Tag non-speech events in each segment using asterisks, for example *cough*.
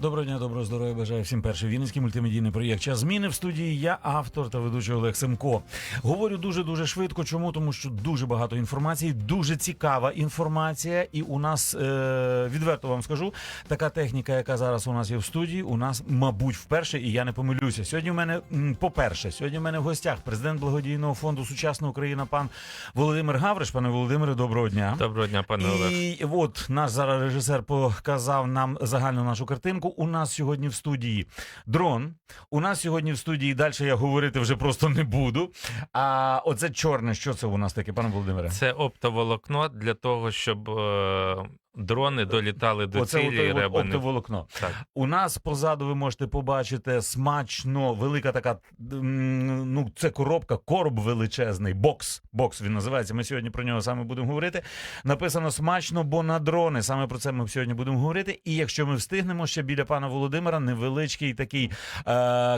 Доброго дня, доброго здоров'я. Бажаю всім перший вінницький мультимедійний проєкт. Час зміни в студії. Я автор та ведучий Олег Семко. Говорю дуже дуже швидко. Чому? Тому що дуже багато інформації, дуже цікава інформація. І у нас е- відверто вам скажу, така техніка, яка зараз у нас є в студії, у нас, мабуть, вперше, і я не помилюся. Сьогодні у мене, по-перше, сьогодні у мене в гостях президент благодійного фонду Сучасна Україна, пан Володимир Гавриш. Пане Володимире, доброго дня. Доброго дня, пане Олег. І от наш зараз режисер показав нам загальну нашу картинку. У нас сьогодні в студії дрон. У нас сьогодні в студії далі я говорити вже просто не буду. А оце чорне, що це у нас таке, пане Володимире? Це оптоволокно для того, щоб е, дрони долітали до Оце цілі ото- реби не оптоволокно. так. У нас позаду ви можете побачити смачно велика така. Ну, це коробка, короб величезний, бокс. Бокс він називається. Ми сьогодні про нього саме будемо говорити. Написано смачно, бо на дрони. Саме про це ми сьогодні будемо говорити. І якщо ми встигнемо ще біля пана Володимира, невеличкий такий е,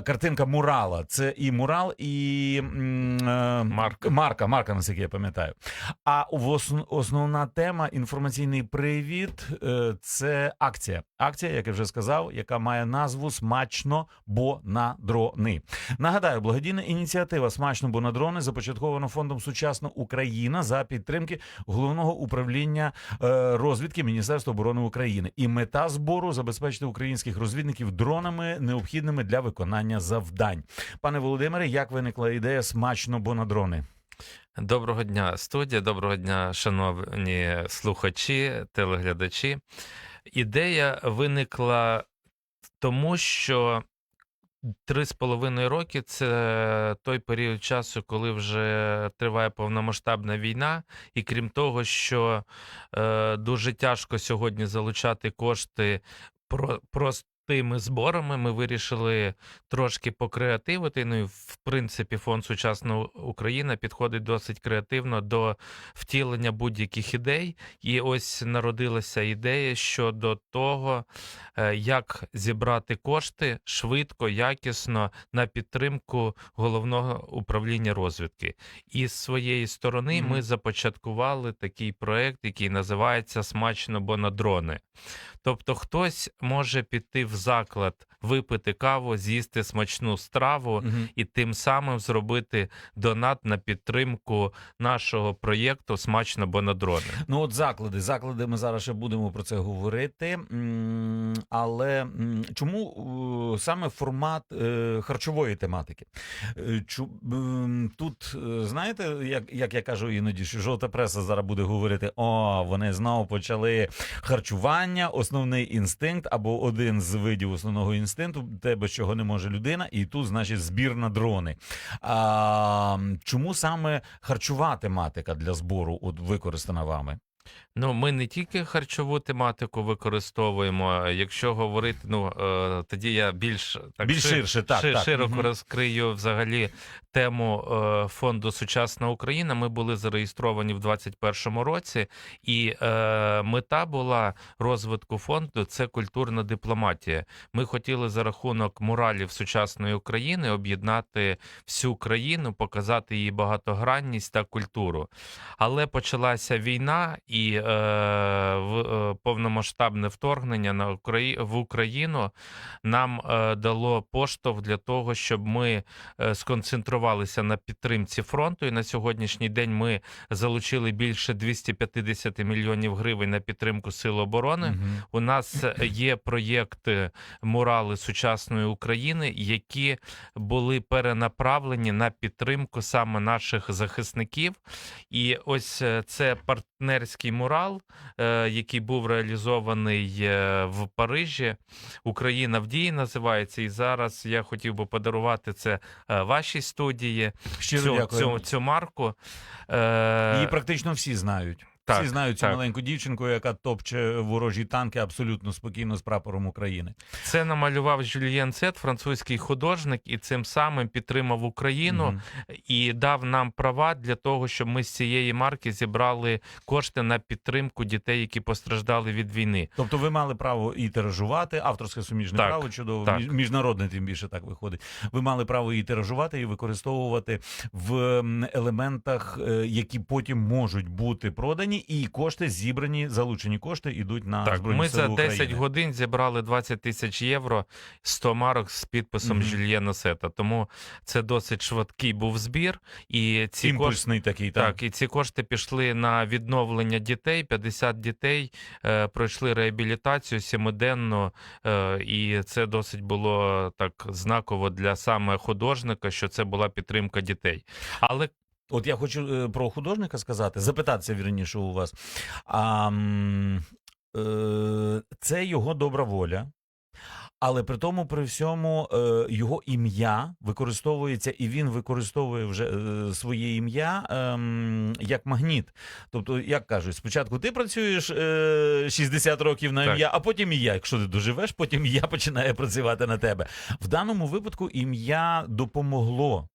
картинка мурала. Це і мурал, і е, Марка. марка, марка, наскільки я пам'ятаю. А в основ- основна тема інформаційний привід е, це акція. Акція, як я вже сказав, яка має назву Смачно, бо на дрони. Нагадаю, благодійна ініціатива Смачно, бо на дрони започаткована фондом Сучасна Україна за підтримки головного управління е, розвідки Міністерства оборони України. І мета збору забезпечити українських розвідників дронами, необхідними для виконання завдань. Пане Володимире, як виникла ідея смачно, бо на дрони? Доброго дня, студія. Доброго дня, шановні слухачі, телеглядачі. Ідея виникла тому, що три з половиною роки це той період часу, коли вже триває повномасштабна війна, і крім того, що е, дуже тяжко сьогодні залучати кошти про, простими зборами, ми вирішили трошки покреативити. Ну і в принципі, фонд Сучасна Україна підходить досить креативно до втілення будь-яких ідей. І ось народилася ідея щодо того, е, як зібрати кошти швидко, якісно на підтримку головного управління розвідки. І з своєї сторони Мгм. ми започаткували такий проект, який називається Смачно, бо на дрони. Тобто, хтось може піти в заклад, випити каву, з'їсти смачну страву Мгм. і тим самим зробити донат на підтримку нашого проєкту Смачно, бо на дрони. Ну, от заклади. Заклади ми зараз ще будемо про це говорити. Але чому е, саме формат е, харчової тематики? Е, Тут, знаєте, як, як я кажу іноді, що жовта преса зараз буде говорити: о, вони знову почали харчування, основний інстинкт або один з видів основного інстинкту, те, без чого не може людина, і тут, значить, збір на дрони. А, чому саме харчова тематика для збору от, використана вами? Ну, ми не тільки харчову тематику використовуємо. Якщо говорити, ну е, тоді я більш так Більш ширше, так, так. широко Мгм. розкрию взагалі тему е, фонду Сучасна Україна. Ми були зареєстровані в 2021 році, і е, мета була розвитку фонду це культурна дипломатія. Ми хотіли за рахунок муралів сучасної України об'єднати всю країну, показати її багатогранність та культуру. Але почалася війна і е, в, повномасштабне вторгнення на в Україну нам дало поштовх для того, щоб ми е, сконцентрувалися на підтримці фронту. І на сьогоднішній день ми залучили більше 250 мільйонів гривень на підтримку сил оборони. Угу. У нас е, є проєкти Мурали сучасної України, які були перенаправлені на підтримку саме наших захисників. І ось це це партнерський мурал, е, який був реалізований е, в Парижі. Україна в дії називається. І зараз я хотів би подарувати це е, вашій студії. Щиро Цю, дякую. цю, цю марку. Її практично всі знають. Всі знають цю так. маленьку дівчинку, яка топче ворожі танки абсолютно спокійно з прапором України. Це намалював Жюльєн Цет, французький художник, і цим самим підтримав Україну Мгм. і дав нам права для того, щоб ми з цієї марки зібрали кошти на підтримку дітей, які постраждали від війни. Тобто ви мали право і тиражувати, авторське суміжне Так, право, чудово, так. між- міжнародне тим більше так виходить. Ви мали право і тиражувати, і використовувати в елементах, е, які потім можуть бути продані, і кошти зібрані, залучені кошти йдуть на Так, збройні ми сили за 10 України. годин зібрали 20 тисяч євро, 100 марок з підписом Мгм. Жюльєна Сета. Тому це досить швидкий був збір. І ці кошти. Такий, так. Так, і ці кошти пішли на відновлення дітей. 50 дітей е, пройшли реабілітацію сімиденну, е, і це досить було так знаково для саме художника, що це була підтримка дітей. Але От я хочу е, про художника сказати, запитатися вірніше у вас. А, е, це його добра воля. Але при тому, при всьому, е, його ім'я використовується, і він використовує вже е, своє ім'я ем, як магніт. Тобто, як кажуть, спочатку ти працюєш е, 60 років на ім'я, а потім і я. Якщо ти доживеш, потім ім'я починає працювати на тебе. В даному випадку ім'я допомогло.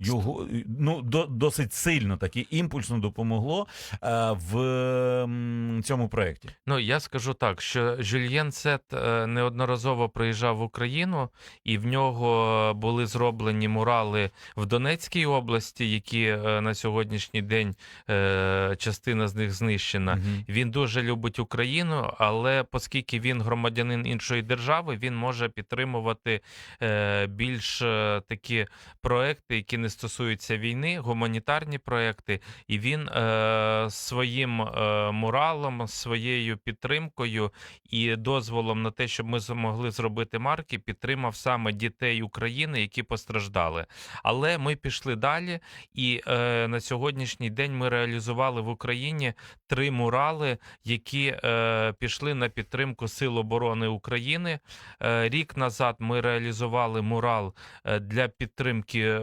Його ну до, досить сильно таки імпульсно допомогло е, в м, цьому проєкті. Ну, я скажу так, що Жюльєн Сет неодноразово приїжджав в Україну, і в нього були зроблені мурали в Донецькій області, які е, на сьогоднішній день е, частина з них знищена. Мгм. Він дуже любить Україну, але оскільки він громадянин іншої держави, він може підтримувати е, більш е, такі проекти, які не стосуються війни, гуманітарні проекти. І він е, своїм е, муралом, своєю підтримкою і дозволом на те, щоб ми змогли зробити марки, підтримав саме дітей України, які постраждали. Але ми пішли далі, і е, на сьогоднішній день ми реалізували в Україні три мурали, які е, пішли на підтримку Сил оборони України. Е, рік назад ми реалізували мурал е, для підтримки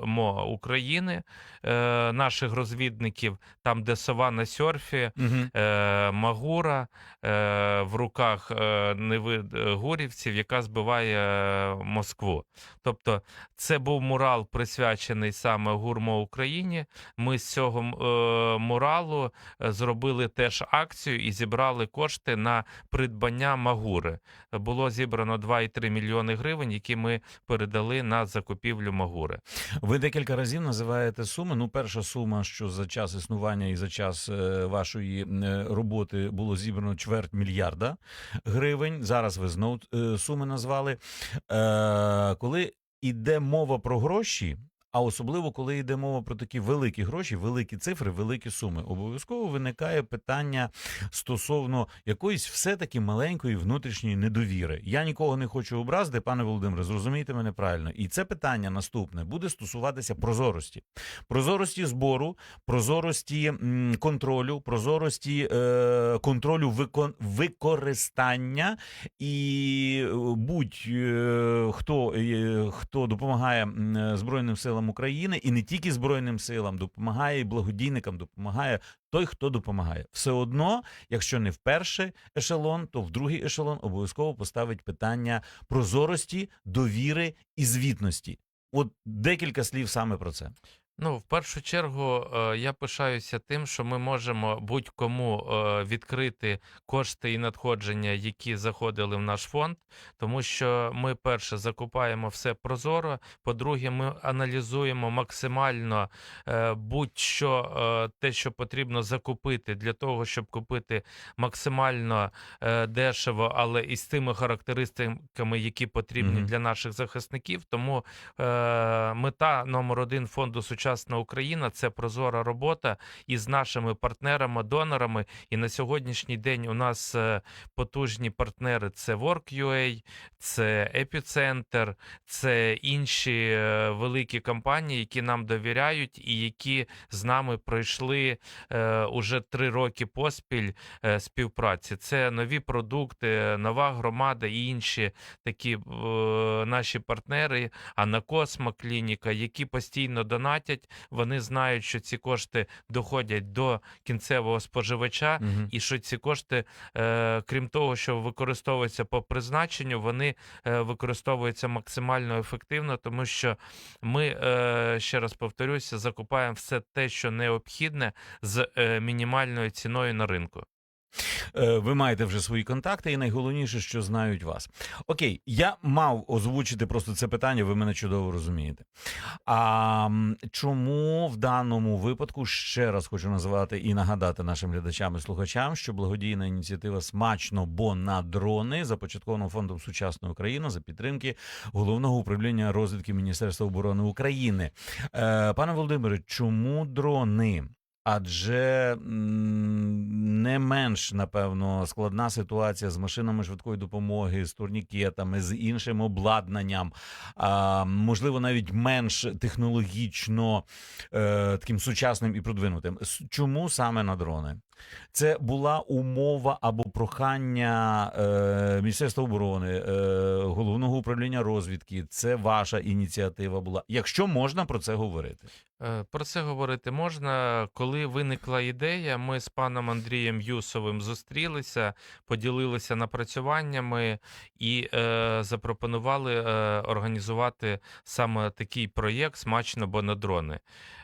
ГУР-МО України, е, наших розвідників, там, де сова на сьорфі. угу. Е, Магура е, в руках е, Неви е, гурівців, яка збиває е, Москву. Тобто, це був мурал присвячений саме гурмо Україні. Ми з цього е, муралу е, зробили теж акцію і зібрали кошти на придбання Магури. Було зібрано 2,3 мільйони гривень, які ми передали на закупівлю Магури. Ви декілька разів називаєте суми. Ну, перша сума, що за час існування і за час е, вашої е, роботи було зібрано чверть мільярда гривень. Зараз ви знов суми назвали. Е, коли йде мова про гроші. А особливо, коли йде мова про такі великі гроші, великі цифри, великі суми, обов'язково виникає питання стосовно якоїсь все-таки маленької внутрішньої недовіри. Я нікого не хочу образити, пане Володимире, зрозумійте мене правильно. І це питання наступне буде стосуватися прозорості, прозорості збору, прозорості контролю, прозорості е, контролю використання і е, будь-хто е, хто допомагає Збройним силам України, і не тільки Збройним силам, допомагає і благодійникам, допомагає той, хто допомагає. Все одно, якщо не в перший ешелон, то в другий ешелон обов'язково поставить питання прозорості, довіри і звітності. От декілька слів саме про це. Ну, в першу чергу, е, я пишаюся тим, що ми можемо будь-кому е, відкрити кошти і надходження, які заходили в наш фонд, тому що ми, перше, закупаємо все прозоро. По-друге, ми аналізуємо максимально е, будь-що е, те, що потрібно закупити для того, щоб купити максимально е, дешево, але і з тими характеристиками, які потрібні Мгм. для наших захисників. Тому е, мета номер один фонду Сучасна Україна це прозора робота із нашими партнерами-донорами. І на сьогоднішній день у нас е, потужні партнери: це Work.ua, це Епіцентр, це інші е, великі компанії, які нам довіряють і які з нами пройшли е, уже три роки поспіль співпраці. Це нові продукти, нова громада і інші такі наші партнери, Анакосмо клініка, які постійно донатять. Доходять. Вони знають, що ці кошти доходять до кінцевого споживача, Мгм. і що ці кошти, е, крім того, що використовуються по призначенню, вони е, використовуються максимально ефективно, тому що ми, е, ще раз повторюся, закупаємо все те, що необхідне з е, мінімальною ціною на ринку. Е, Ви маєте вже свої контакти, і найголовніше, що знають вас. Окей, я мав озвучити просто це питання, ви мене чудово розумієте. А чому в даному випадку ще раз хочу назвати і нагадати нашим глядачам і слухачам, що благодійна ініціатива смачно, бо на дрони започатковано фондом сучасної України за підтримки головного управління розвідки Міністерства оборони України. Е, пане Володимире, чому дрони? Адже не менш напевно складна ситуація з машинами швидкої допомоги, з турнікетами, з іншим обладнанням, а, можливо, навіть менш технологічно е, таким сучасним і продвинутим. Чому саме на дрони? Це була умова або прохання е, Міністерства оборони, е, головного управління розвідки. Це ваша ініціатива була. Якщо можна про це говорити. Е, Про це говорити можна. Коли виникла ідея, ми з паном Андрієм Юсовим зустрілися, поділилися напрацюваннями і е, запропонували е, організувати саме такий проєкт смачно бо на дрони.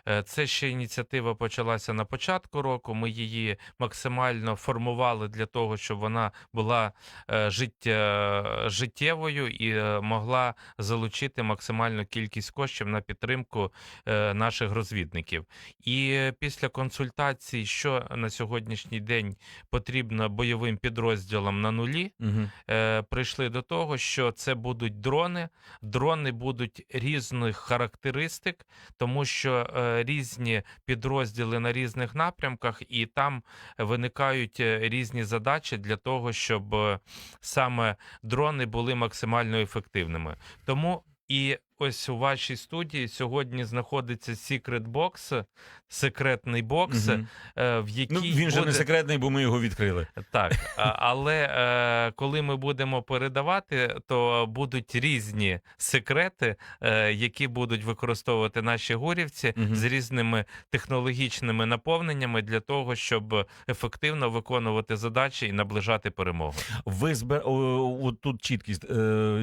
Е, Це ще ініціатива почалася на початку року. Ми її максимально формували для того, щоб вона була е, життя, життєвою і е, могла залучити максимальну кількість коштів на підтримку е, наших розвідників. І е, після консультацій, що на сьогоднішній день потрібно бойовим підрозділам на нулі, Угу. е, прийшли до того, що це будуть дрони. Дрони будуть різних характеристик, тому що е, різні підрозділи на різних напрямках, і там виникають е, різні задачі для того, щоб е, саме дрони були максимально ефективними. Тому і ось у вашій студії сьогодні знаходиться Secret Box, секретний бокс, е, в якій Ну, він же не секретний, бо ми його відкрили. Так, *laughs* але е, коли ми будемо передавати, то будуть різні секрети, е, які будуть використовувати наші гурівці Мгм. з різними технологічними наповненнями для того, щоб ефективно виконувати задачі і наближати перемогу. Ви збер... о, тут чіткість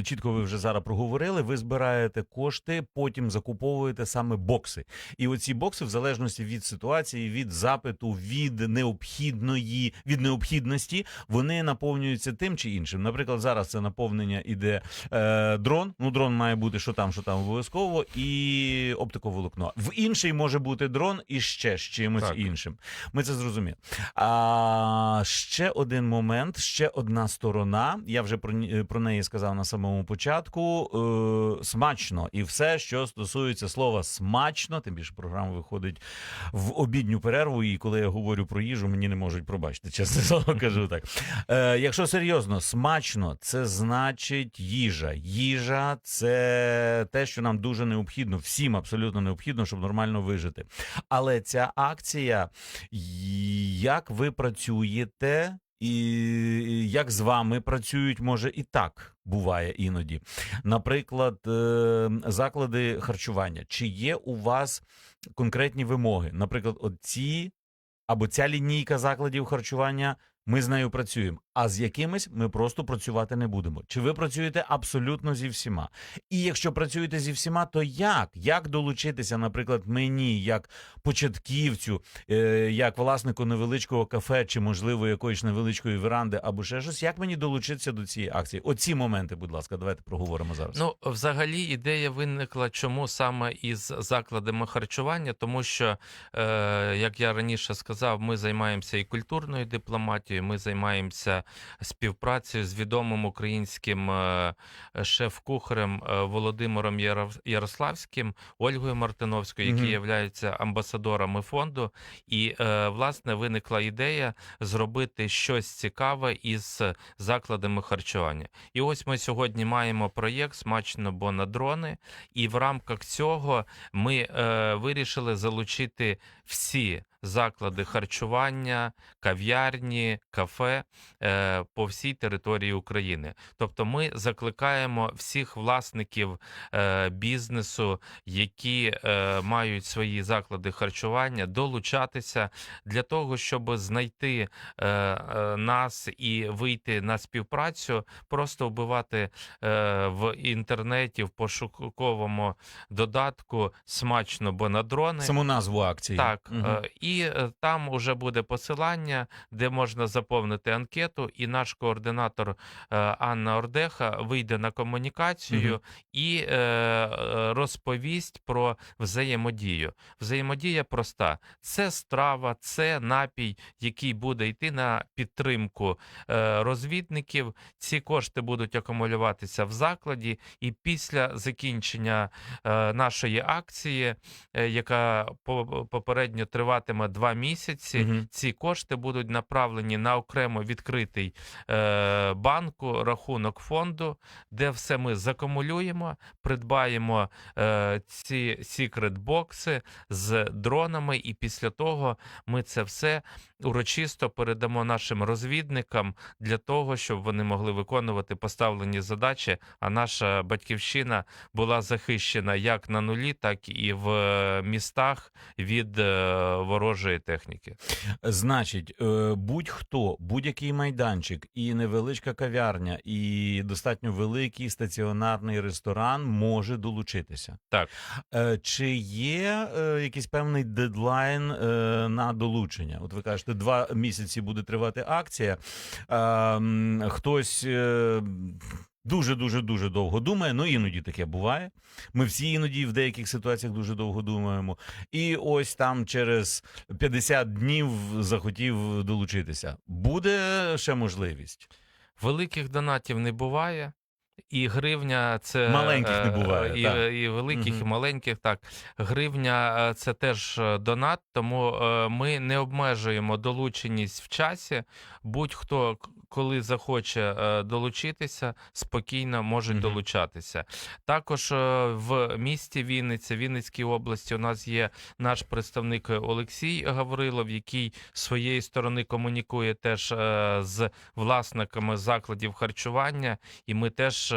чітко ви вже зараз проговорили. Ви збираєте кошти, потім закуповуєте саме бокси. І оці бокси, в залежності від ситуації, від запиту, від необхідної від необхідності, вони наповнюються тим чи іншим. Наприклад, зараз це наповнення іде е, дрон. Ну, дрон має бути що там, що там обов'язково, і оптиковолокно. В інший може бути дрон і ще з чимось Так. іншим. Ми це зрозуміли. А ще один момент, ще одна сторона. Я вже про, про неї сказав на самому початку. Е, смачно, і все, що стосується слова смачно, тим більше програма виходить в обідню перерву. І коли я говорю про їжу, мені не можуть пробачити. Чесне слово *laughs* кажу так. Е, якщо серйозно, смачно, це значить їжа. Їжа це те, що нам дуже необхідно, всім абсолютно необхідно, щоб нормально вижити. Але ця акція, як ви працюєте, і як з вами працюють, може і так буває іноді. Наприклад, е, заклади харчування. Чи є у вас конкретні вимоги? Наприклад, оці або ця лінійка закладів харчування. Ми з нею працюємо, а з якимись ми просто працювати не будемо. Чи ви працюєте абсолютно зі всіма? І якщо працюєте зі всіма, то як? Як долучитися, наприклад, мені, як початківцю, е, як власнику невеличкого кафе, чи можливо якоїсь невеличкої веранди, або ще щось, як мені долучитися до цієї акції? Оці моменти, будь ласка, давайте проговоримо зараз. Ну, взагалі, ідея виникла чому саме із закладами харчування, тому що, е, як я раніше сказав, ми займаємося і культурною дипломатією, ми займаємося співпрацею з відомим українським е, шеф-кухарем е, Володимиром Ярославським, Ольгою Мартиновською, які Мгм. являються амбасадорами фонду. І е, власне виникла ідея зробити щось цікаве із закладами харчування. І ось ми сьогодні маємо проєкт смачно, бо на дрони. І в рамках цього ми вирішили залучити всі заклади харчування, кав'ярні, кафе е, по всій території України. Тобто, ми закликаємо всіх власників е, бізнесу, які е, мають свої заклади харчування, долучатися для того, щоб знайти нас і вийти на співпрацю, просто вбивати в інтернеті в пошуковому додатку смачно, бо на дрони. Саму назву акції. Так, Мгм. е, і е, там уже буде посилання, де можна заповнити анкету, і наш координатор е, Анна Ордеха вийде на комунікацію Мгм. і е, розповість про взаємодію. Взаємодія проста: це страва, це напій, який буде йти на підтримку розвідників. Ці кошти будуть акумулюватися в закладі, і після закінчення нашої акції, яка по- попередньо триватиме два місяці. Мгм. Ці кошти будуть направлені на окремо відкритий е, банку рахунок фонду, де все ми закумулюємо, придбаємо е, ці секрет-бокси з дронами, і після того ми це все урочисто передамо нашим розвідникам для того, щоб вони могли виконувати поставлені задачі. А наша батьківщина була захищена як на нулі, так і в е, містах від е, ворожої техніки. Значить, е, будь-хто, будь-який майданчик, і невеличка кав'ярня, і достатньо великий стаціонарний ресторан може долучитися. Так. Е, Чи є е, якийсь певний дедлайн на долучення? От ви кажете, два місяці буде тривати акція. Е, Хтось. Дуже дуже дуже довго думає. Ну іноді таке буває. Ми всі іноді в деяких ситуаціях дуже довго думаємо. І ось там через 50 днів захотів долучитися. Буде ще можливість. Великих донатів не буває. І гривня це Маленьких не е, буває, і, так. і великих, Мгм. і маленьких. Так, гривня е, це теж е, донат, тому ми не обмежуємо долученість в часі. Будь-хто, коли захоче е, долучитися, спокійно можуть Мгм. долучатися. Також е, в місті Вінниця, Вінницькій області, у нас є наш представник Олексій Гаврилов, який з своєї сторони комунікує теж е, з власниками закладів харчування, і ми теж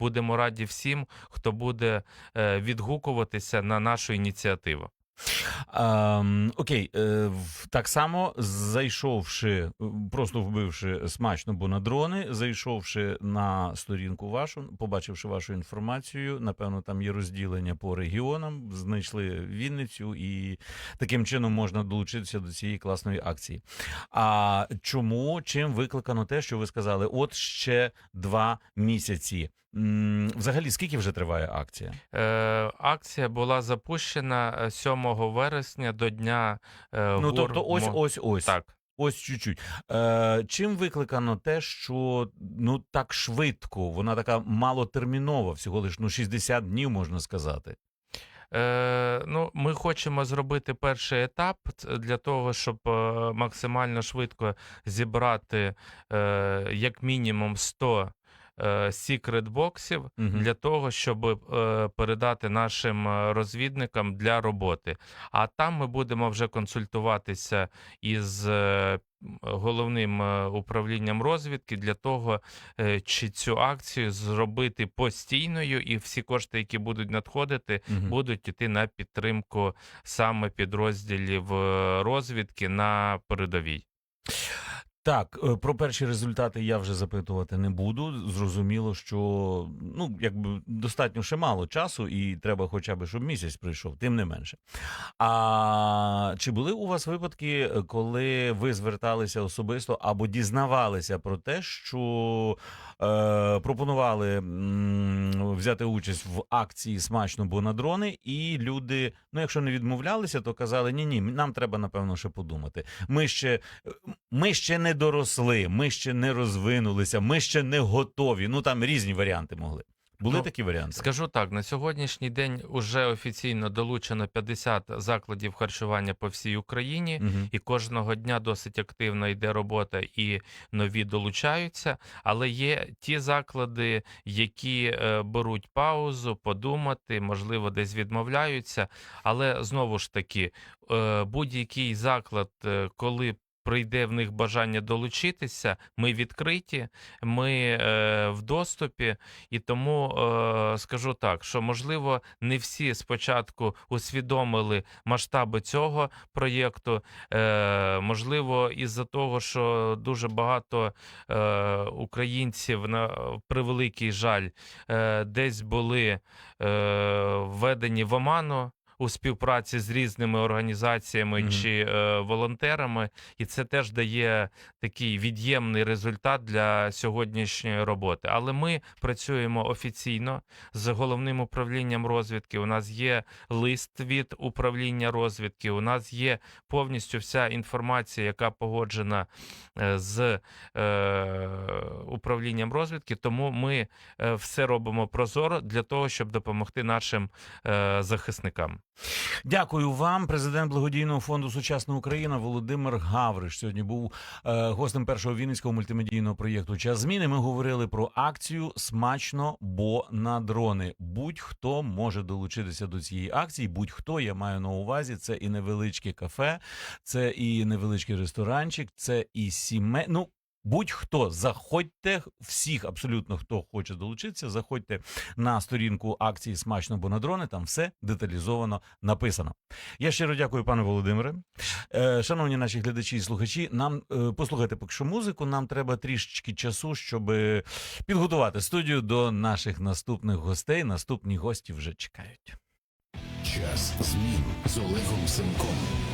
будемо раді всім, хто буде відгукуватися на нашу ініціативу. Ем, окей, е, так само зайшовши, просто вбивши смачно, бо на дрони, зайшовши на сторінку вашу, побачивши вашу інформацію, напевно, там є розділення по регіонам, знайшли Вінницю, і таким чином можна долучитися до цієї класної акції. А чому чим викликано те, що ви сказали? От ще два місяці. Взагалі, скільки вже триває акція? Е, акція була запущена е, 7 вересня до дня. Е, Ну гур- тобто, ось, ось, ось. Так. Ось чуть-чуть. Е, чим викликано те, що ну так швидко, вона така малотермінова, всього лиш ну 60 днів можна сказати. Е, ну, ми хочемо зробити перший етап для того, щоб е, максимально швидко зібрати е, як мінімум 100 е, секрет-боксів Мгм. для того, щоб е, передати нашим е, розвідникам для роботи. А там ми будемо вже консультуватися із е, головним управлінням розвідки для того, чи цю акцію зробити постійною, і всі кошти, які будуть надходити, Мгм. будуть йти на підтримку саме підрозділів розвідки на передовій. Так, е, про перші результати я вже запитувати не буду. Зрозуміло, що ну якби достатньо ще мало часу, і треба хоча б, щоб місяць пройшов, тим не менше. А чи були у вас випадки, е, коли ви зверталися особисто або дізнавалися про те, що е, пропонували м, взяти участь в акції смачно, бо на дрони, і люди, ну якщо не відмовлялися, то казали: ні, ні, нам треба напевно ще подумати. Ми ще ми ще не доросли, ми ще не розвинулися, ми ще не готові. Ну там різні варіанти могли. Були Ну, такі варіанти? Скажу так: на сьогоднішній день уже офіційно долучено 50 закладів харчування по всій Україні. Мгм. І кожного дня досить активно йде робота, і нові долучаються. Але є ті заклади, які е, беруть паузу, подумати, можливо, десь відмовляються. Але знову ж таки, е, будь-який заклад, е, коли прийде в них бажання долучитися, ми відкриті, ми е, в доступі, і тому е, скажу так, що можливо не всі спочатку усвідомили масштаби цього проєкту. Е, можливо, із-за того, що дуже багато е, українців на превеликий жаль е, десь були е, введені в оману. У співпраці з різними організаціями Мгм. чи е, волонтерами, і це теж дає такий від'ємний результат для сьогоднішньої роботи. Але ми працюємо офіційно з головним управлінням розвідки. У нас є лист від управління розвідки. У нас є повністю вся інформація, яка погоджена е, з е, управлінням розвідки. Тому ми е, все робимо прозоро для того, щоб допомогти нашим е, захисникам. Дякую вам. Президент благодійного фонду Сучасна Україна Володимир Гавриш сьогодні був е, гостем першого вінницького мультимедійного проєкту Час зміни. Ми говорили про акцію Смачно, бо на дрони. Будь-хто може долучитися до цієї акції. Будь-хто я маю на увазі. Це і невеличке кафе, це і невеличкий ресторанчик, це і сіме. Ну. Будь-хто заходьте, всіх абсолютно хто хоче долучитися, заходьте на сторінку акції Смачно бо на дрони. Там все деталізовано написано. Я щиро дякую, пане Володимире. Е, шановні наші глядачі і слухачі, нам е, послухайте поки що музику. Нам треба трішечки часу, щоб е, підготувати студію до наших наступних гостей. Наступні гості вже чекають. Час змін з Олегом Семком.